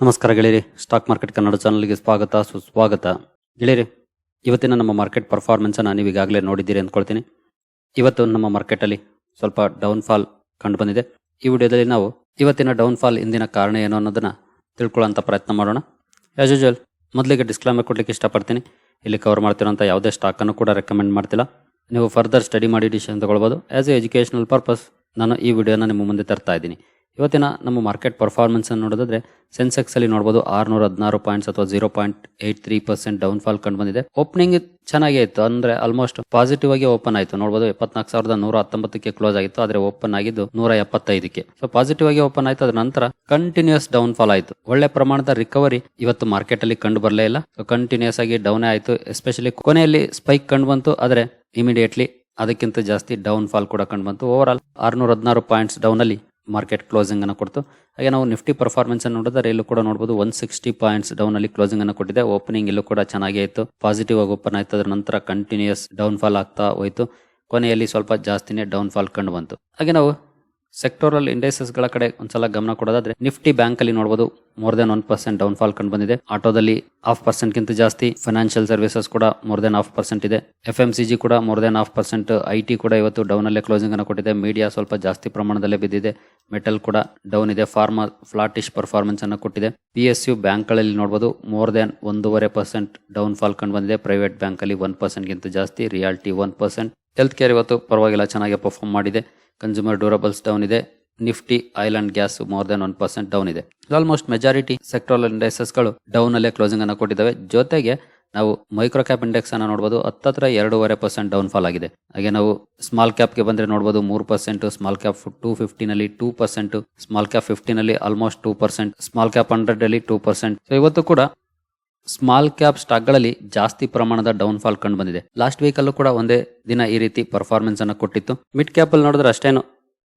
ನಮಸ್ಕಾರ ಗೆಳೆಯರಿ. Stock market Kannada ಚಾನಲ್ಗೆ ಸ್ವಾಗತ, ಸುಸ್ವಾಗತ. ಗೆಳೆಯರಿ, ಇವತ್ತಿನ ನಮ್ಮ ಮಾರ್ಕೆಟ್ ಪರ್ಫಾರ್ಮೆನ್ಸನ್ನು ನೀವು ಈಗಾಗಲೇ ನೋಡಿದ್ದೀರಿ ಅಂದ್ಕೊಳ್ತೀನಿ. ಇವತ್ತು ನಮ್ಮ ಮಾರ್ಕೆಟಲ್ಲಿ ಸ್ವಲ್ಪ ಡೌನ್ಫಾಲ್ ಕಂಡು ಬಂದಿದೆ. ಈ ವಿಡಿಯೋದಲ್ಲಿ ನಾವು ಇವತ್ತಿನ ಡೌನ್ಫಾಲ್ ಇಂದಿನ ಕಾರಣ ಏನು ಅನ್ನೋದನ್ನು ತಿಳ್ಕೊಳ್ಳೋಂಥ ಪ್ರಯತ್ನ ಮಾಡೋಣ. ಆ್ಯಸ್ ಯೂಜಲ್ ಮೊದಲಿಗೆ ಡಿಸ್ಕ್ಲೈಮರ್ ಕೊಡಲಿಕ್ಕೆ ಇಷ್ಟಪಡ್ತೀನಿ. ಇಲ್ಲಿ ಕವರ್ ಮಾಡ್ತಿರೋಂಥ ಯಾವುದೇ ಸ್ಟಾಕನ್ನು ಕೂಡ ರೆಕಮೆಂಡ್ ಮಾಡ್ತಿಲ್ಲ. ನೀವು ಫರ್ದರ್ ಸ್ಟಡಿ ಮಾಡಿ ಡಿಸಿಷನ್ ತಗೊಳ್ಬೋದು. ಆ್ಯಸ್ ಎ ಎಜುಕೇಷನಲ್ ಪರ್ಪಸ್ ನಾನು ಈ ವಿಡಿಯೋನ ನಿಮ್ಮ ಮುಂದೆ ತರ್ತಾ ಇದ್ದೀನಿ. ಇವತ್ತಿನ ನಮ್ಮ ಮಾರ್ಕೆಟ್ ಪರ್ಫಾರ್ಮೆನ್ಸ್ ಅನ್ನು ನೋಡೋದಾದ್ರೆ ಸೆನ್ಸೆಕ್ಸ್ ಅಲ್ಲಿ ನೋಡಬಹುದು ಆರ್ನೂರ ಹದಿನಾರು ಪಾಯಿಂಟ್ಸ್ ಅಥವಾ zero point eight three percent down fall ಕಂಡು ಬಂದಿದೆ. ಓಪನಿಂಗ್ ಚೆನ್ನಾಗೇ ಇತ್ತು, ಅಂದ್ರೆ ಆಲ್ಮೋಸ್ಟ್ ಪಾಸಿಟಿವ್ ಆಗಿ ಓಪನ್ ಆಯಿತು. ನೋಡಬಹುದು ಎಪ್ಪತ್ನಾಲ್ಕು ಸಾವಿರದ ನೂರ ಹತ್ತೊಂಬತ್ತಕ್ಕೆ ಕ್ಲೋಸ್ ಆಗಿತ್ತು, ಆದ್ರೆ ಓಪನ್ ಆಗಿದ್ದು ನೂರ ಎಪ್ಪತ್ತೈದಕ್ಕೆ. ಸೊ ಪಾಸಿಟಿವ್ ಆಗಿ ಓಪನ್ ಆಯ್ತು ಅದ್ರ ನಂತರ ಕಂಟಿನ್ಯೂಸ್ ಡೌನ್ ಫಾಲ್ ಆಯಿತು. ಒಳ್ಳೆ ಪ್ರಮಾಣದ ರಿಕವರಿ ಇವತ್ತು ಮಾರ್ಕೆಟ್ ಅಲ್ಲಿ ಕಂಡು ಬರಲೇ ಇಲ್ಲ. ಸೊ ಕಂಟಿನ್ಯೂಸ್ ಆಗಿ ಡೌನ್ ಆಯಿತು ಎಸ್ಪೆಷಲಿ ಕೊನೆಯಲ್ಲಿ ಸ್ಪೈಕ್ ಕಂಡು ಬಂತು, ಆದ್ರೆ ಇಮಿಡಿಯೇಟ್ಲಿ ಅದಕ್ಕಿಂತ ಜಾಸ್ತಿ ಡೌನ್ ಫಾಲ್ ಕೂಡ ಕಂಡು ಬಂತು. ಓವರ್ ಆಲ್ ಆರ್ನೂರ ಹದಿನಾರು ಪಾಯಿಂಟ್ಸ್ ಡೌನ್ ಅಲ್ಲಿ ಮಾರ್ಕೆಟ್ ಕ್ಲೋಸಿಂಗ್ ಅನ್ನು ಕೊಡ್ತು. ಹಾಗೆ ನಾವು ನಿಫ್ಟಿ ಪರ್ಫಾರ್ಮೆನ್ಸ್ ಅನ್ನು ನೋಡಿದ್ರೆ ಇಲ್ಲೂ ಕೂಡ ನೋಡಬಹುದು ಒನ್ ಸಿಕ್ಸ್ಟಿ ಪಾಯಿಂಟ್ಸ್ ಡೌನ್ ಅಲ್ಲಿ ಕ್ಲೋಸಿಂಗ್ ಅನ್ನು ಕೊಟ್ಟಿದೆ. ಓಪನಿಂಗ್ ಇಲ್ಲೂ ಕೂಡ ಚೆನ್ನಾಗೇ ಇತ್ತು. ಪಾಸಿಟಿವ್ ಆಗಿ ಓಪನ್ ಆಯ್ತು. ಅದರ ನಂತರ ಕಂಟಿನ್ಯೂಸ್ ಡೌನ್ ಫಾಲ್ ಆಗ್ತಾ ಹೋಯ್ತು. ಕೊನೆಯಲ್ಲಿ ಸ್ವಲ್ಪ ಜಾಸ್ತಿನೇ ಡೌನ್ ಫಾಲ್ ಕಂಡು ಬಂತು. ಹಾಗೆ ನಾವು ಸೆಕ್ಟೋರಲ್ ಇಂಡೆಕ್ಸಸ್ಗಳ ಕಡೆ ಒಂದ್ಸಲ ಗಮನ ಕೊಡೋದಾದ್ರೆ ನಿಫ್ಟಿ ಬ್ಯಾಂಕ್ ಅಲ್ಲಿ ನೋಡಬಹುದು more than one percent down fall ಕಂಡು ಬಂದಿದೆ. ಆಟೋದಲ್ಲಿ ಹಾಫ್ ಪರ್ಸೆಂಟ್ ಗಿಂತ ಜಾಸ್ತಿ ಫೈನಾನ್ಷಿಯಲ್ ಸರ್ವಿಸಸ್ ಕೂಡ ಮೋರ್ ದೆನ್ ಹಾಫ್ ಪರ್ಸೆಂಟ್ ಇದೆ. ಎಫ್ ಎಂ ಸಿ ಜಿ ಕೂಡ more than half percent I T ಕೂಡ ಇವತ್ತು ಡೌನ್ ಅಲ್ಲೇ ಕ್ಲೋಸಿಂಗ್ ಅನ್ನು ಕೊಟ್ಟಿದೆ. ಮೀಡಿಯಾ ಸ್ವಲ್ಪ ಜಾಸ್ತಿ ಪ್ರಮಾಣದಲ್ಲೇ ಬಿದ್ದಿದೆ. ಮೆಟಲ್ ಕೂಡ ಡೌನ್ ಇದೆ. ಫಾರ್ಮಾ ಫ್ಲಾಟಿಶ್ ಪರ್ಫಾರ್ಮೆನ್ಸ್ ಅನ್ನು ಕೊಟ್ಟಿದೆ. ಪಿ ಎಸ್ ಯು ಬ್ಯಾಂಕ್ಗಳಲ್ಲಿ ನೋಡಬಹುದು ಮೋರ್ ದೆನ್ ಒಂದೂವರೆ ಪರ್ಸೆಂಟ್ ಡೌನ್ ಫಾಲ್ ಕಂಡು ಬಂದಿದೆ. ಪ್ರೈವೇಟ್ ಬ್ಯಾಂಕ್ ಅಲ್ಲಿ ಒನ್ ಪರ್ಸೆಂಟ್ ಗಿಂತ ಜಾಸ್ತಿ realty one percent health care ಇವತ್ತು ಪರವಾಗಿಲ್ಲ, ಚೆನ್ನಾಗಿ ಪರ್ಫಾರ್ಮ್ ಮಾಡಿದೆ. ಕನ್ಸ್ಯೂಮರ್ ಡ್ಯೂರಬಲ್ಸ್ ಡೌನ್ ಇದೆ. Nifty oil and gas more than one percent down ಇದೆ. ಆಲ್ಮೋಸ್ಟ್ ಮೆಜಾರಿಟಿ ಸೆಕ್ಟರಲ್ ಇಂಡೆಕ್ಸಸ್ಗಳು ಡೌನ್ ಅಲ್ಲೇ ಕ್ಲೋಸಿಂಗ್ ಅನ್ನು ಕೊಟ್ಟಿದ್ದಾವೆ. ಜೊತೆಗೆ ನಾವು ಮೈಕ್ರೋ ಕ್ಯಾಪ್ ಇಂಡೆಕ್ಸ್ ಅನ್ನ ನೋಡಬಹುದು ಹತ್ತತ್ರ ಎರಡೂವರೆ ಪರ್ಸೆಂಟ್ ಡೌನ್ ಫಾಲ್ ಆಗಿದೆ. ಹಾಗೆ ನಾವು ಸ್ಮಾಲ್ ಕ್ಯಾಪ್ಗೆ ಬಂದ್ರೆ ನೋಡಬಹುದು ಮೂರು ಪರ್ಸೆಂಟ್ ಸ್ಮಾಲ್ ಕ್ಯಾಪ್ ಟೂ ಫಿಫ್ಟಿನಲ್ಲಿ two percent small cap ಫಿಫ್ಟಿನಲ್ಲಿ almost two percent small cap hundred ಅಲ್ಲಿ ಟೂ ಪರ್ಸೆಂಟ್ ಇವತ್ತು ಕೂಡ ಸ್ಮಾಲ್ ಕ್ಯಾಪ್ ಸ್ಟಾಕ್ಗಳಲ್ಲಿ ಜಾಸ್ತಿ ಪ್ರಮಾಣದ ಡೌನ್ ಫಾಲ್ ಕಂಡು ಬಂದಿದೆ ಲಾಸ್ಟ್ ವೀಕ್ ಅಲ್ಲೂ ಕೂಡ ಒಂದೇ ದಿನ ಈ ರೀತಿ ಪರ್ಫಾರ್ಮೆನ್ಸ್ ಅನ್ನು ಕೊಟ್ಟಿತ್ತು. ಮಿಡ್ ಕ್ಯಾಪ್ ಅಲ್ಲಿ ನೋಡಿದ್ರೆ ಅಷ್ಟೇನು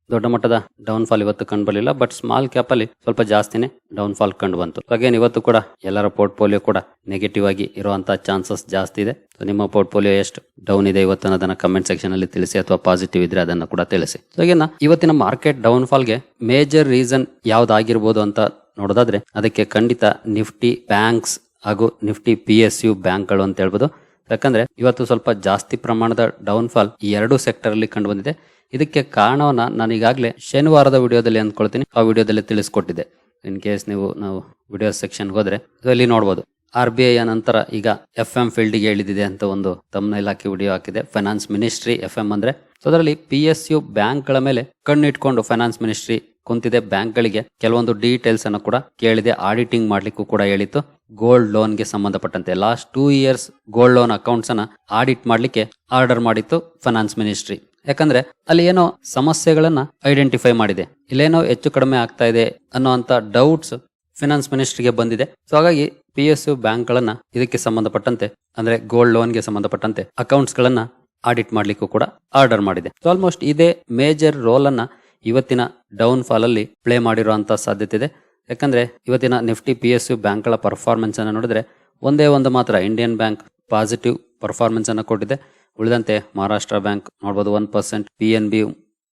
ದೊಡ್ಡ ಮಟ್ಟದ ಡೌನ್ ಫಾಲ್ ಇವತ್ತು ಕಂಡು ಬರಲಿಲ್ಲ ಬಟ್ ಸ್ಮಾಲ್ ಕ್ಯಾಪ್ ಅಲ್ಲಿ ಸ್ವಲ್ಪ ಜಾಸ್ತಿನೇ ಡೌನ್ ಫಾಲ್ ಕಂಡು ಬಂತು ಅಗೇನ್ ಇವತ್ತು ಕೂಡ ಎಲ್ಲರ ಪೋರ್ಟ್ಫೋಲಿಯೋ ಕೂಡ ನೆಗೆಟಿವ್ ಆಗಿ ಇರುವಂತಹ ಚಾನ್ಸಸ್ ಜಾಸ್ತಿ ಇದೆ. ಸೊ ನಿಮ್ಮ ಪೋರ್ಟ್ಫೋಲಿಯೋ ಎಷ್ಟು ಡೌನ್ ಇದೆ ಇವತ್ತು ಅನ್ನೋದನ್ನ ಕಮೆಂಟ್ ಸೆಕ್ಷನ್ ಅಲ್ಲಿ ತಿಳಿಸಿ ಅಥವಾ ಪಾಸಿಟಿವ್ ಇದ್ರೆ ಅದನ್ನ ಕೂಡ ತಿಳಿಸಿ. ಸೊ ಏನ ಇವತ್ತಿನ ಮಾರ್ಕೆಟ್ ಡೌನ್ ಫಾಲ್ಗೆ ಮೇಜರ್ ರೀಸನ್ ಯಾವ್ದಾಗಿರ್ಬೋದು ಅಂತ ನೋಡೋದಾದ್ರೆ ಅದಕ್ಕೆ ಖಂಡಿತ ನಿಫ್ಟಿ ಬ್ಯಾಂಕ್ಸ್ ಹಾಗೂ ನಿಫ್ಟಿ ಪಿ ಎಸ್ ಯು ಬ್ಯಾಂಕ್ಗಳು ಅಂತ ಹೇಳ್ಬೋದು. ಯಾಕಂದ್ರೆ ಇವತ್ತು ಸ್ವಲ್ಪ ಜಾಸ್ತಿ ಪ್ರಮಾಣದ ಡೌನ್ ಫಾಲ್ ಈ ಎರಡು ಸೆಕ್ಟರ್ ಅಲ್ಲಿ ಕಂಡು ಬಂದಿದೆ ಇದಕ್ಕೆ ಕಾರಣವನ್ನ ನಾನು ಈಗಾಗಲೇ ಶನಿವಾರದ ವಿಡಿಯೋದಲ್ಲಿ ಅಂದ್ಕೊಳ್ತೀನಿ. ಆ ವಿಡಿಯೋದಲ್ಲಿ ತಿಳಿಸ್ಕೊಟ್ಟಿದ್ದೆ. ಇನ್ ಕೇಸ್ ನೀವು ನಾವು ವಿಡಿಯೋ ಸೆಕ್ಷನ್ ಹೋದ್ರೆ ಅಲ್ಲಿ ನೋಡ್ಬೋದು. ಆರ್ ಬಿ ಐ ನಂತರ ಈಗ ಎಫ್ ಎಂ ಫೀಲ್ಡ್ಗೆ ಇಳಿದಿದೆ ಅಂತ ಒಂದು ತಮ್ಮ ಇಲಾಖೆ ವಿಡಿಯೋ ಹಾಕಿದೆ. ಫೈನಾನ್ಸ್ ಮಿನಿಸ್ಟ್ರಿ ಎಫ್ ಎಂ ಅಂದ್ರೆ ಸೊ ಅದರಲ್ಲಿ ಪಿ ಎಸ್ ಯು ಬ್ಯಾಂಕ್ಗಳ ಮೇಲೆ ಕಣ್ಣಿಟ್ಕೊಂಡು ಫೈನಾನ್ಸ್ ಮಿನಿಸ್ಟ್ರಿ ಕುಂತಿದೆ. ಬ್ಯಾಂಕ್ಗಳಿಗೆ ಕೆಲವೊಂದು ಡೀಟೇಲ್ಸ್ ಅನ್ನು ಕೂಡ ಕೇಳಿದೆ. ಆಡಿಟಿಂಗ್ ಮಾಡ್ಲಿಕ್ಕೂ ಕೂಡ ಹೇಳಿತ್ತು. ಗೋಲ್ಡ್ ಲೋನ್ಗೆ ಸಂಬಂಧಪಟ್ಟಂತೆ last two years gold loan accounts ಅನ್ನ ಆಡಿಟ್ ಮಾಡ್ಲಿಕ್ಕೆ ಆರ್ಡರ್ ಮಾಡಿತ್ತು ಫೈನಾನ್ಸ್ ಮಿನಿಸ್ಟ್ರಿ. ಯಾಕಂದ್ರೆ ಅಲ್ಲಿ ಏನೋ ಸಮಸ್ಯೆಗಳನ್ನ ಐಡೆಂಟಿಫೈ ಮಾಡಿದೆ. ಇಲ್ಲೇನೋ ಹೆಚ್ಚು ಕಡಿಮೆ ಆಗ್ತಾ ಇದೆ ಅನ್ನುವಂತ ಡೌಟ್ಸ್ ಫಿನಾನ್ಸ್ ಮಿನಿಸ್ಟ್ರಿಗೆ ಬಂದಿದೆ. ಸೊ ಹಾಗಾಗಿ ಪಿ ಎಸ್ ಯು ಬ್ಯಾಂಕ್ ಗಳನ್ನ ಇದಕ್ಕೆ ಸಂಬಂಧಪಟ್ಟಂತೆ, ಅಂದ್ರೆ ಗೋಲ್ಡ್ ಲೋನ್ಗೆ ಸಂಬಂಧಪಟ್ಟಂತೆ ಅಕೌಂಟ್ಸ್ ಗಳನ್ನ ಆಡಿಟ್ ಮಾಡ್ಲಿಕ್ಕೂ ಕೂಡ ಆರ್ಡರ್ ಮಾಡಿದೆ. ಸೊ ಆಲ್ಮೋಸ್ಟ್ ಇದೇ ಮೇಜರ್ ರೋಲ್ ಅನ್ನ ಇವತ್ತಿನ ಡೌನ್ ಫಾಲ್ ಅಲ್ಲಿ ಪ್ಲೇ ಮಾಡಿರುವಂಥ ಸಾಧ್ಯತೆ ಇದೆ. ಯಾಕಂದ್ರೆ ಇವತ್ತಿನ ನಿಫ್ಟಿ ಪಿ ಎಸ್ ಯು ಬ್ಯಾಂಕ್ಗಳ ಪರ್ಫಾರ್ಮೆನ್ಸ್ ಅನ್ನು ನೋಡಿದ್ರೆ ಒಂದೇ ಒಂದು ಮಾತ್ರ ಇಂಡಿಯನ್ ಬ್ಯಾಂಕ್ ಪಾಸಿಟಿವ್ ಪರ್ಫಾರ್ಮೆನ್ಸ್ ಅನ್ನು ಕೊಟ್ಟಿದೆ. ಉಳಿದಂತೆ ಮಹಾರಾಷ್ಟ್ರ ಬ್ಯಾಂಕ್ ನೋಡಬಹುದು one percent P N B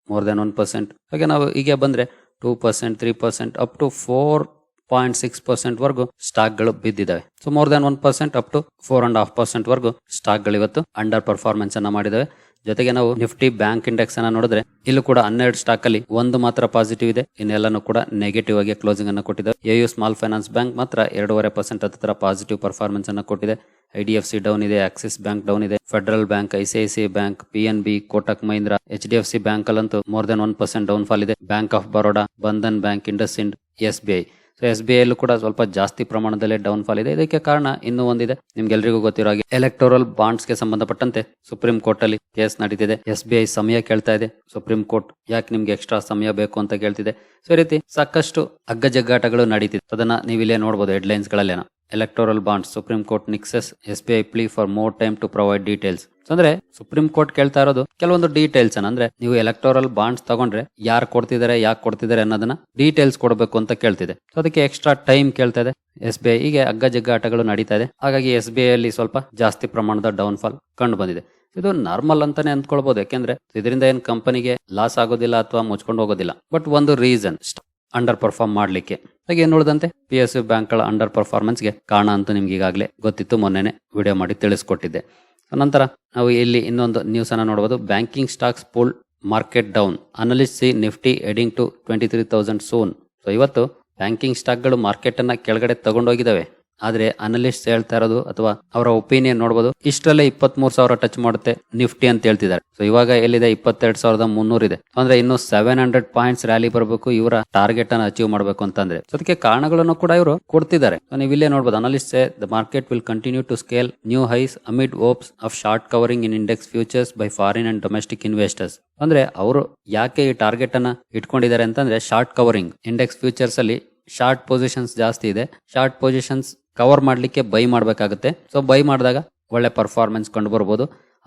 more than one percent ಹಾಗೆ ನಾವು ಹೀಗೆ ಬಂದ್ರೆ two percent three percent up to four point six percent ವರೆಗೂ ಸ್ಟಾಕ್ಗಳು ಬಿದ್ದಿದ್ದಾವೆ. So more than one percent up to four and half percent ವರೆಗೂ ಸ್ಟಾಕ್ಗಳು ಇವತ್ತು ಅಂಡರ್ ಪರ್ಫಾರ್ಮೆನ್ಸ್ ಅನ್ನ ಮಾಡಿದಾವೆ ಜೊತೆಗೆ ನಾವು ನಿಫ್ಟಿ ಬ್ಯಾಂಕ್ ಇಂಡೆಕ್ಸ್ ಅನ್ನ ನೋಡಿದ್ರೆ ಇಲ್ಲೂ ಕೂಡ ಹನ್ನೆರಡು ಸ್ಟಾಕ್ ಅಲ್ಲಿ ಒಂದು ಮಾತ್ರ ಪಾಸಿಟಿವ್ ಇದೆ. ಇನ್ನೆಲ್ಲನೂ ಕೂಡ ನೆಗೆಟಿವ್ ಆಗಿ ಕ್ಲೋಸಿಂಗ್ ಅನ್ನು ಕೊಟ್ಟಿದ್ದಾರೆ ಎಯು ಸ್ಮಾಲ್ ಫೈನಾನ್ಸ್ ಬ್ಯಾಂಕ್ ಮಾತ್ರ ಎರಡೂವರೆ ಪರ್ಸೆಂಟ್ ಹತ್ತಿರ ಪಾಸಿಟಿವ್ ಪರ್ಫಾರ್ಮೆನ್ಸ್ ಅನ್ನು ಕೊಟ್ಟಿದೆ. I D F C down ಇದೆ ಆಕ್ಸಿಸ್ ಬ್ಯಾಂಕ್ ಡೌನ್ ಇದೆ Federal Bank I C I C bank P N B Kotak Mahindra H D F C bank ಅಲ್ಲಂತೂ more than one percent down fall ಇದೆ. Bank of Baroda Bandhan bank IndusInd S B I so S B ಐಲ್ಲೂ ಕೂಡ ಸ್ವಲ್ಪ ಜಾಸ್ತಿ ಪ್ರಮಾಣದಲ್ಲಿ down fall ಇದೆ. ಇದಕ್ಕೆ ಕಾರಣ ಇನ್ನೂ ಒಂದಿದೆ. ನಿಮ್ಗೆಲ್ರಿಗೂ ಗೊತ್ತಿರೋ ಹಾಗೆ ಎಲೆಕ್ಟೋರಲ್ ಬಾಂಡ್ಸ್ಗೆ ಸಂಬಂಧಪಟ್ಟಂತೆ ಸುಪ್ರೀಂ ಕೋರ್ಟ್ ಅಲ್ಲಿ ಕೇಸ್ ನಡೀತಿದೆ. ಎಸ್ ಬಿ ಐ ಸಮಯ ಕೇಳ್ತಾ ಇದೆ. ಸುಪ್ರೀಂ ಕೋರ್ಟ್ ಯಾಕೆ ನಿಮ್ಗೆ ಎಕ್ಸ್ಟ್ರಾ ಸಮಯ ಬೇಕು ಅಂತ ಕೇಳ್ತಿದೆ. ಸೊ ರೀತಿ ಸಾಕಷ್ಟು ಅಗ್ಗಜಗ್ಗಾಟಗಳು ನಡೀತಿದೆ. ಅದನ್ನ ನೀವು ಇಲ್ಲೇ ನೋಡಬಹುದು headlines ಗಳಲ್ಲೇನ. Electoral bonds supreme court nixes S B I plea for more time to provide details ಅಂದ್ರೆ ಸುಪ್ರೀಂ ಕೋರ್ಟ್ ಕೇಳ್ತಾ ಇರೋದು ಕೆಲವೊಂದು ಡೀಟೇಲ್ಸ್ ಅಂದ್ರೆ ನೀವು ಎಲೆಕ್ಟೋರಲ್ ಬಾಂಡ್ಸ್ ತಗೊಂಡ್ರೆ ಯಾರು ಕೊಡ್ತಿದ್ದಾರೆ ಯಾಕೆ ಕೊಡ್ತಿದ್ದಾರೆ ಅನ್ನೋದನ್ನ ಡೀಟೇಲ್ಸ್ ಕೊಡಬೇಕು ಅಂತ ಕೇಳ್ತಿದೆ. ಸೊ ಅದಕ್ಕೆ ಎಕ್ಸ್ಟ್ರಾ ಟೈಮ್ ಕೇಳ್ತಾ ಇದೆ. ಎಸ್ ಬಿ ಐ ಹೀಗೆ ಜಗ್ಗ ಆಟಗಳು ನಡೀತಾ ಇದೆ. ಹಾಗಾಗಿ ಎಸ್ ಬಿ ಐ ಅಲ್ಲಿ ಸ್ವಲ್ಪ ಜಾಸ್ತಿ ಪ್ರಮಾಣದ ಡೌನ್ ಫಾಲ್ ಕಂಡು ಬಂದಿದೆ. ಇದು ನಾರ್ಮಲ್ ಅಂತಾನೆ ಅಂದ್ಕೊಳ್ಬಹುದು ಯಾಕೆಂದ್ರೆ ಇದರಿಂದ ಏನ್ ಕಂಪನಿಗೆ ಲಾಸ್ ಆಗೋದಿಲ್ಲ ಅಥವಾ ಮುಚ್ಕೊಂಡು ಹೋಗೋದಿಲ್ಲ. ಬಟ್ ಒಂದು ರೀಸನ್ ಅಂಡರ್ ಪರ್ಫಾರ್ಮ್ ಮಾಡಲಿಕ್ಕೆ. ಹಾಗೆ ನೋಡಿದಂತೆ ಪಿ ಎಸ್ ಯು ಬ್ಯಾಂಕ್ಗಳ ಅಂಡರ್ ಪರ್ಫಾರ್ಮೆನ್ಸ್ಗೆ ಕಾರಣ ಅಂತೂ ನಿಮ್ಗೆ ಈಗಾಗಲೇ ಗೊತ್ತಿತ್ತು, ಮೊನ್ನೆನೆ ವಿಡಿಯೋ ಮಾಡಿ ತಿಳಿಸ್ಕೊಟ್ಟಿದ್ದೆ. ನಂತರ ನಾವು ಇಲ್ಲಿ ಇನ್ನೊಂದು ನ್ಯೂಸ್ ಅನ್ನು ನೋಡಬಹುದು banking stocks pull market down analysts see Nifty heading to twenty three thousand soon so ಇವತ್ತು ಬ್ಯಾಂಕಿಂಗ್ ಸ್ಟಾಕ್ಗಳು ಮಾರ್ಕೆಟ್ ಅನ್ನ ಕೆಳಗಡೆ ತಗೊಂಡೋಗಿದಾವೆ ಆದ್ರೆ ಅನಲಿಸ್ಟ್ ಹೇಳ್ತಾ ಇರೋದು ಅಥವಾ ಅವರ ಒಪಿನಿಯನ್ ನೋಡಬಹುದು ಇಷ್ಟರಲ್ಲೇ ಇಪ್ಪತ್ತ್ ಮೂರ್ ಸಾವಿರ ಟಚ್ ಮಾಡುತ್ತೆ ನಿಫ್ಟಿ ಅಂತ ಹೇಳ್ತಿದ್ದಾರೆ. ಸೊ ಇವಾಗ ಎಲ್ಲಿದೆ? ಇಪ್ಪತ್ತೆರಡು ಸಾವಿರದ ಮುನ್ನೂರ ಇದೆ. ಅಂದ್ರೆ ಇನ್ನು ಸೆವೆನ್ ಹಂಡ್ರೆಡ್ ಪಾಯಿಂಟ್ಸ್ ರ್ಯಾಲಿ ಬರಬೇಕು, ಇವರ ಟಾರ್ಗೆಟ್ ಅನ್ನು ಅಚೀವ್ ಮಾಡಬೇಕು ಅಂತಂದ್ರೆ. ಅದಕ್ಕೆ ಕಾರಣಗಳನ್ನು ಕೂಡ ಇವರು ಕೊಡ್ತಿದ್ದಾರೆ. ನೀವು ಇಲ್ಲೇ ನೋಡಬಹುದು analysts the market will continue to scale new highs amid hopes of short covering in index futures by foreign and domestic investors ಅಂದ್ರೆ ಅವರು ಯಾಕೆ ಈ ಟಾರ್ಗೆಟ್ ಅನ್ನ ಇಟ್ಕೊಂಡಿದ್ದಾರೆ ಅಂತಂದ್ರೆ ಶಾರ್ಟ್ ಕವರಿಂಗ್ ಇಂಡೆಕ್ಸ್ ಫ್ಯೂಚರ್ಸ್ ಅಲ್ಲಿ ಶಾರ್ಟ್ ಪೊಸಿಷನ್ಸ್ ಜಾಸ್ತಿ ಇದೆ. ಶಾರ್ಟ್ ಪೊಸಿಷನ್ಸ್ ಕವರ್ ಮಾಡಲಿಕ್ಕೆ ಬೈ ಮಾಡಬೇಕಾಗುತ್ತೆ. ಸೊ ಬೈ ಮಾಡಿದಾಗ ಒಳ್ಳೆ ಪರ್ಫಾರ್ಮೆನ್ಸ್ ಕಂಡು ಬರ್ಬೋದು.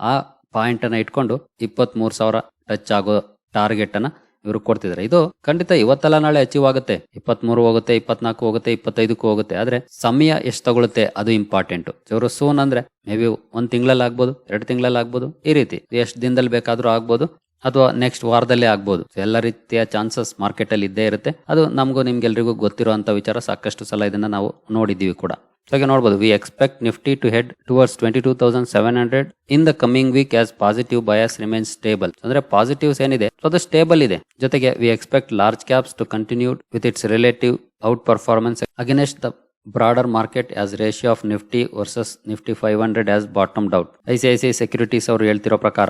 ಆ ಪಾಯಿಂಟ್ ಅನ್ನ ಇಟ್ಕೊಂಡು ಇಪ್ಪತ್ತ್ ಮೂರ್ ಸಾವಿರ ಟಚ್ ಆಗೋ ಟಾರ್ಗೆಟ್ ಅನ್ನ ಇವರು ಕೊಡ್ತಿದ್ದಾರೆ ಇದು ಖಂಡಿತ ಇವತ್ತಲ್ಲ ನಾಳೆ ಅಚೀವ್ ಆಗುತ್ತೆ. ಇಪ್ಪತ್ತ್ ಮೂರು ಹೋಗುತ್ತೆ, ಇಪ್ಪತ್ನಾಲ್ಕು ಹೋಗುತ್ತೆ, ಇಪ್ಪತ್ತೈದಕ್ಕೂ ಹೋಗುತ್ತೆ. ಆದ್ರೆ ಸಮಯ ಎಷ್ಟು ತಗೊಳುತ್ತೆ ಅದು ಇಂಪಾರ್ಟೆಂಟ್ ಇವರು ಸೂನ್ ಅಂದ್ರೆ ಮೇ ಬಿ ಒಂದ್ ತಿಂಗಳಲ್ಲಿ ಆಗ್ಬೋದು, ಎರಡು ತಿಂಗಳಲ್ಲಿ ಆಗ್ಬೋದು, ಈ ರೀತಿ. ಎಷ್ಟು ದಿನದಲ್ಲಿ ಬೇಕಾದ್ರೂ ಆಗ್ಬೋದು. ಅಥವಾ ನೆಕ್ಸ್ಟ್ ವಾರದಲ್ಲೇ ಆಗ್ಬೋದು. ಎಲ್ಲ ರೀತಿಯ ಚಾನ್ಸಸ್ ಮಾರ್ಕೆಟ್ ಅಲ್ಲಿ ಇದ್ದೇ ಇರುತ್ತೆ. ಅದು ನಮಗೂ ನಿಮ್ಗೆಲ್ರಿಗೂ ಗೊತ್ತಿರುವಂತ ವಿಚಾರ. ಸಾಕಷ್ಟು ಸಲ ಇದನ್ನ ನಾವು ನೋಡಿದ್ದೀವಿ ಕೂಡ. ಹಾಗೆ ನೋಡಬಹುದು we expect Nifty to head towards twenty two thousand seven hundred in the coming week as positive bias remains stable ಅಂದ್ರೆ ಪಾಸಿಟಿವ್ಸ್ ಏನಿದೆ? ಸೊ ಅದು ಸ್ಟೇಬಲ್ ಇದೆ. ಜೊತೆಗೆ we expect large caps to continued with its relative out performance against the broader market as ratio of Nifty versus Nifty five hundred as bottomed out I C I C securities ಅವರು ಹೇಳ್ತಿರೋ ಪ್ರಕಾರ.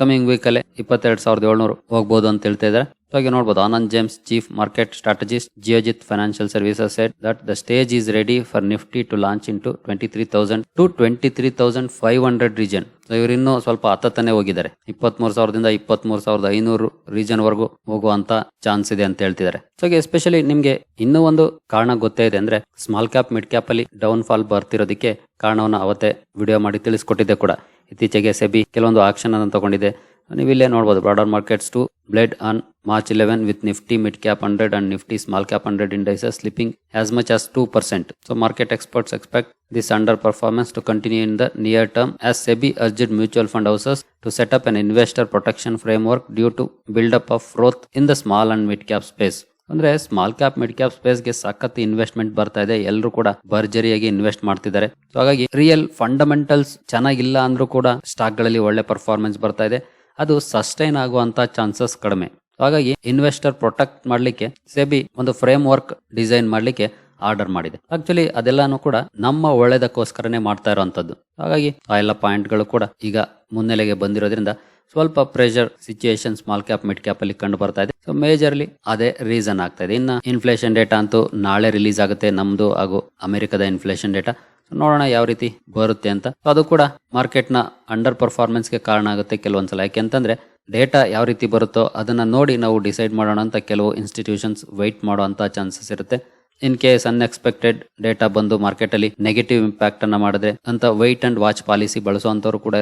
Coming weak ಅಲ್ಲಿ ಇಪ್ಪತ್ತೆರಡು ಸಾವಿರದ ಏಳ್ನೂರು ಹೋಗ್ಬೋದು ಅಂತ ಹೇಳ್ತಾ ಇದ್ದಾರೆ. ಹಾಗೆ ನೋಡಬಹುದು Anand James chief market strategist Geojit financial services set that the stage is ready for Nifty to launch into twenty three thousand to twenty three thousand five hundred reason ಇವರು ಇನ್ನೂ ಸ್ವಲ್ಪ ಹತ್ತನೇ ಹೋಗಿದ್ದಾರೆ. ಇಪ್ಪತ್ತ್ ಮೂರು ಸಾವಿರದಿಂದ ಇಪ್ಪತ್ತ್ ಮೂರು ಸಾವಿರದ ಐನೂರು ರೀಜನ್ ವರೆಗೂ ಹೋಗುವಂತ ಚಾನ್ಸ್ ಇದೆ ಅಂತ ಹೇಳ್ತಿದ್ದಾರೆ. ಸೊ ಎಸ್ಪೆಷಲಿ ನಿಮ್ಗೆ ಇನ್ನೂ ಒಂದು ಕಾರಣ ಗೊತ್ತೇ ಇದೆ ಅಂದ್ರೆ ಸ್ಮಾಲ್ ಕ್ಯಾಪ್ ಮಿಡ್ ಕ್ಯಾಪ್ ಅಲ್ಲಿ ಡೌನ್ ಫಾಲ್ ಬರ್ತಿರೋದಕ್ಕೆ ಕಾರಣವನ್ನು ಅವತ್ತೇ ವಿಡಿಯೋ ಮಾಡಿ ತಿಳಿಸ್ಕೊಟ್ಟಿದ್ದೆ ಕೂಡ. ಇತ್ತೀಚೆಗೆ ಸೆಬಿ ಕೆಲವೊಂದು ಆಕ್ಷನ್ ಅನ್ನು ತಗೊಂಡಿದೆ. ನೀವಿಲ್ಲೇ ನೋಡಬಹುದು broader markets to bled on March eleven with Nifty mid cap hundred and Nifty small cap hundred indices slipping as much as two percent so market experts expect this underperformance to continue in the near term as SEBI urged mutual fund houses to set up an investor protection framework due to build up of growth in the small and mid cap space ಅಂದ್ರೆ small cap mid cap ಸ್ಪೇಸ್ಗೆ ಸಖತ್ investment ಬರ್ತಾ ಇದೆ. ಎಲ್ಲರೂ ಕೂಡ ಭರ್ಜರಿಯಾಗಿ invest ಮಾಡ್ತಿದ್ದಾರೆ. So ಹಾಗಾಗಿ ರಿಯಲ್ ಫಂಡಮೆಂಟಲ್ಸ್ ಚೆನ್ನಾಗಿಲ್ಲ ಅಂದ್ರೂ ಕೂಡ ಸ್ಟಾಕ್ಗಳಲ್ಲಿ ಒಳ್ಳೆ ಪರ್ಫಾರ್ಮೆನ್ಸ್ ಬರ್ತಾ ಇದೆ. ಅದು ಸಸ್ಟೈನ್ ಆಗುವಂತ ಚಾನ್ಸಸ್ ಕಡಿಮೆ. ಹಾಗಾಗಿ ಇನ್ವೆಸ್ಟರ್ ಪ್ರೊಟೆಕ್ಟ್ ಮಾಡ್ಲಿಕ್ಕೆ ಸೆಬಿ ಒಂದು ಫ್ರೇಮ್ ವರ್ಕ್ ಡಿಸೈನ್ ಮಾಡ್ಲಿಕ್ಕೆ ಆರ್ಡರ್ ಮಾಡಿದೆ. ಆಕ್ಚುಲಿ ಅದೆಲ್ಲಾನು ಕೂಡ ನಮ್ಮ ಒಳ್ಳೇದಕ್ಕೋಸ್ಕರನೇ ಮಾಡ್ತಾ ಇರುವಂತದ್ದು. ಹಾಗಾಗಿ ಆ ಎಲ್ಲ ಪಾಯಿಂಟ್ಗಳು ಕೂಡ ಈಗ ಮುನ್ನೆಲೆಗೆ ಬಂದಿರೋದ್ರಿಂದ ಸ್ವಲ್ಪ pressure situation small cap mid cap ಅಲ್ಲಿ ಕಂಡು ಬರ್ತಾ ಇದೆ. ಸೊ ಮೇಜರ್ಲಿ ಅದೇ ರೀಸನ್ ಆಗ್ತಾ ಇದೆ. ಇನ್ನ ಇನ್ಫ್ಲೇಷನ್ ಡೇಟಾ ಅಂತೂ ನಾಳೆ ರಿಲೀಸ್ ಆಗುತ್ತೆ, ನಮ್ದು ಹಾಗೂ ಅಮೆರಿಕದ ಇನ್ಫ್ಲೇಷನ್ ಡೇಟಾ ನೋಡೋಣ ಯಾವ ರೀತಿ ಬರುತ್ತೆ ಅಂತ. ಅದು ಕೂಡ ಮಾರ್ಕೆಟ್ನ ಅಂಡರ್ ಪರ್ಫಾರ್ಮೆನ್ಸ್ಗೆ ಕಾರಣ ಆಗುತ್ತೆ ಕೆಲವೊಂದ್ಸಲ ಯಾಕೆಂತಂದ್ರೆ ಡೇಟಾ ಯಾವ ರೀತಿ ಬರುತ್ತೋ ಅದನ್ನ ನೋಡಿ ನಾವು ಡಿಸೈಡ್ ಮಾಡೋಣ ಅಂತ ಕೆಲವು ಇನ್ಸ್ಟಿಟ್ಯೂಷನ್ಸ್ ವೆಯ್ಟ್ ಮಾಡುವಂತ ಚಾನ್ಸಸ್ ಇರುತ್ತೆ. ಇನ್ ಕೇಸ್ ಅನ್ಎಕ್ಸ್ಪೆಕ್ಟೆಡ್ ಡೇಟಾ ಬಂದು ಮಾರ್ಕೆಟ್ ಅಲ್ಲಿ ನೆಗೆಟಿವ್ ಇಂಪ್ಯಾಕ್ಟ್ ಅನ್ನ ಮಾಡಿದ್ರೆ ಅಂತ ವೈಟ್ ಅಂಡ್ ವಾಚ್ ಪಾಲಿಸಿ ಬಳಸುವಂತವರು ಕೂಡ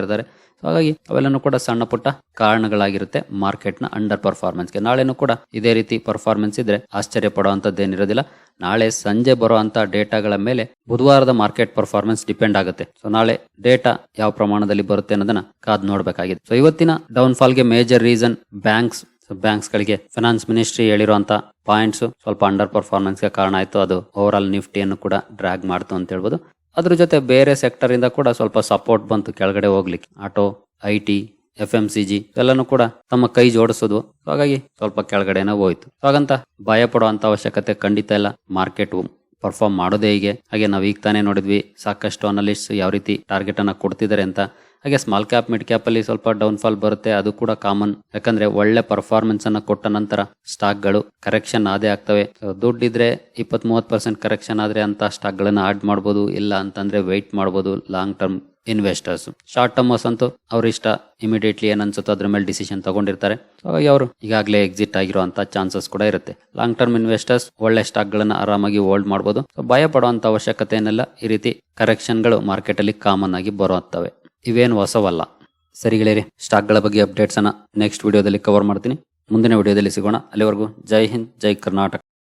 So, ಹಾಗಾಗಿ ಅವೆಲ್ಲನೂ ಕೂಡ ಸಣ್ಣ ಪುಟ್ಟ ಕಾರಣಗಳಾಗಿರುತ್ತೆ ಮಾರ್ಕೆಟ್ನ ಅಂಡರ್ ಪರ್ಫಾರ್ಮೆನ್ಸ್ಗೆ ನಾಳೆನೂ ಕೂಡ ಇದೇ ರೀತಿ ಪರ್ಫಾರ್ಮೆನ್ಸ್ ಇದ್ರೆ ಆಶ್ಚರ್ಯ ಪಡುವಂತದ್ದೇನಿರೋದಿಲ್ಲ. ನಾಳೆ ಸಂಜೆ ಬರುವಂತ ಡೇಟಾಗಳ ಮೇಲೆ ಬುಧವಾರದ ಮಾರ್ಕೆಟ್ ಪರ್ಫಾರ್ಮೆನ್ಸ್ ಡಿಪೆಂಡ್ ಆಗುತ್ತೆ. ಸೊ ನಾಳೆ ಡೇಟಾ ಯಾವ ಪ್ರಮಾಣದಲ್ಲಿ ಬರುತ್ತೆ ಅನ್ನೋದನ್ನ ಕಾದ್ ನೋಡಬೇಕಾಗಿದೆ. ಸೊ ಇವತ್ತಿನ ಡೌನ್ ಫಾಲ್ಗೆ ಮೇಜರ್ ರೀಸನ್ ಬ್ಯಾಂಕ್ಸ್ ಬ್ಯಾಂಕ್ಸ್ ಗಳಿಗೆ ಫೈನಾನ್ಸ್ ಮಿನಿಸ್ಟ್ರಿ ಹೇಳಿರುವಂತ ಪಾಯಿಂಟ್ಸ್ ಸ್ವಲ್ಪ ಅಂಡರ್ ಪರ್ಫಾರ್ಮೆನ್ಸ್ಗೆ ಕಾರಣ ಆಯ್ತು. ಅದು ಓವರ್ ಆಲ್ ನಿಫ್ಟಿಯನ್ನು ಕೂಡ ಡ್ರ್ಯಾಗ್ ಮಾಡ್ತು ಅಂತ ಹೇಳ್ಬೋದು. ಅದ್ರ ಜೊತೆ ಬೇರೆ ಸೆಕ್ಟರ್ ಇಂದ ಕೂಡ ಸ್ವಲ್ಪ ಸಪೋರ್ಟ್ ಬಂತು ಕೆಳಗಡೆ ಹೋಗ್ಲಿಕ್ಕೆ. Auto, I T, F M C G ಎಲ್ಲನೂ ಕೂಡ ತಮ್ಮ ಕೈ ಜೋಡಿಸೋದು ಹಾಗಾಗಿ ಸ್ವಲ್ಪ ಕೆಳಗಡೆನೇ ಹೋಯ್ತು. ಹಾಗಂತ ಭಯ ಪಡುವಂತ ಅವಶ್ಯಕತೆ ಖಂಡಿತ ಇಲ್ಲ. ಮಾರ್ಕೆಟ್ ಪರ್ಫಾರ್ಮ್ ಮಾಡೋದೇ ಹೀಗೆ. ಹಾಗೆ ನಾವು ಈಗ ತಾನೇ ನೋಡಿದ್ವಿ ಸಾಕಷ್ಟು ಅನಲಿಸ್ಟ್ ಯಾವ ರೀತಿ ಟಾರ್ಗೆಟ್ ಅನ್ನ ಕೊಡ್ತಿದ್ದಾರೆ ಅಂತ. ಹಾಗೆ ಸ್ಮಾಲ್ ಕ್ಯಾಪ್ ಮಿಡ್ ಕ್ಯಾಪ್ ಅಲ್ಲಿ ಸ್ವಲ್ಪ ಡೌನ್ ಫಾಲ್ ಬರುತ್ತೆ. ಅದು ಕೂಡ ಕಾಮನ್ ಯಾಕಂದ್ರೆ ಒಳ್ಳೆ ಪರ್ಫಾರ್ಮೆನ್ಸ್ ಅನ್ನ ಕೊಟ್ಟ ನಂತರ ಸ್ಟಾಕ್ಗಳು ಕರೆಕ್ಷನ್ ಆದೇ ಆಗ್ತವೆ. ದುಡ್ಡು ದುಡ್ಡಿದ್ರೆ ಇಪ್ಪತ್ ಮೂವತ್ ಪರ್ಸೆಂಟ್ ಕರೆಕ್ಷನ್ ಆದ್ರೆ ಅಂತ ಸ್ಟಾಕ್ ಗಳನ್ನ ಆಡ್ ಮಾಡಬಹುದು ಇಲ್ಲ ಅಂತಂದ್ರೆ ವೆಯ್ಟ್ ಮಾಡಬಹುದು long term investors short termers ಅಂತೂ ಅವ್ರ ಇಷ್ಟ. ಇಮಿಡಿಯೇಟ್ಲಿ ಏನ್ ಅನ್ಸುತ್ತೋ ಅದ್ರ ಮೇಲೆ ಡಿಸಿಷನ್ ತಗೊಂಡಿರ್ತಾರೆ. ಹಾಗಾಗಿ ಅವರು ಈಗಾಗಲೇ ಎಕ್ಸಿಟ್ ಆಗಿರುವಂತ ಚಾನ್ಸಸ್ ಕೂಡ ಇರುತ್ತೆ. ಲಾಂಗ್ ಟರ್ಮ್ ಇನ್ವೆಸ್ಟರ್ಸ್ ಒಳ್ಳೆ ಸ್ಟಾಕ್ ಗಳನ್ನ ಆರಾಮಾಗಿ ಹೋಲ್ಡ್ ಮಾಡಬಹುದು ಭಯ ಪಡುವಂತ ಅವಶ್ಯಕತೆ ಏನಲ್ಲ. ಈ ರೀತಿ ಕರೆಕ್ಷನ್ಗಳು ಮಾರ್ಕೆಟ್ ಅಲ್ಲಿ ಕಾಮನ್ ಆಗಿ ಬರುತ್ತವೆ ಇವೇನು ಹೊಸವಲ್ಲ. ಸರಿ ಗೆಳೆಯರಿ, ಸ್ಟಾಕ್ಗಳ ಬಗ್ಗೆ ಅಪ್ಡೇಟ್ಸ್ ಅನ್ನ ನೆಕ್ಸ್ಟ್ ವಿಡಿಯೋದಲ್ಲಿ ಕವರ್ ಮಾಡ್ತೀನಿ. ಮುಂದಿನ ವಿಡಿಯೋದಲ್ಲಿ ಸಿಗೋಣ. ಅಲ್ಲಿವರೆಗೂ ಜೈ ಹಿಂದ್, ಜೈ ಕರ್ನಾಟಕ.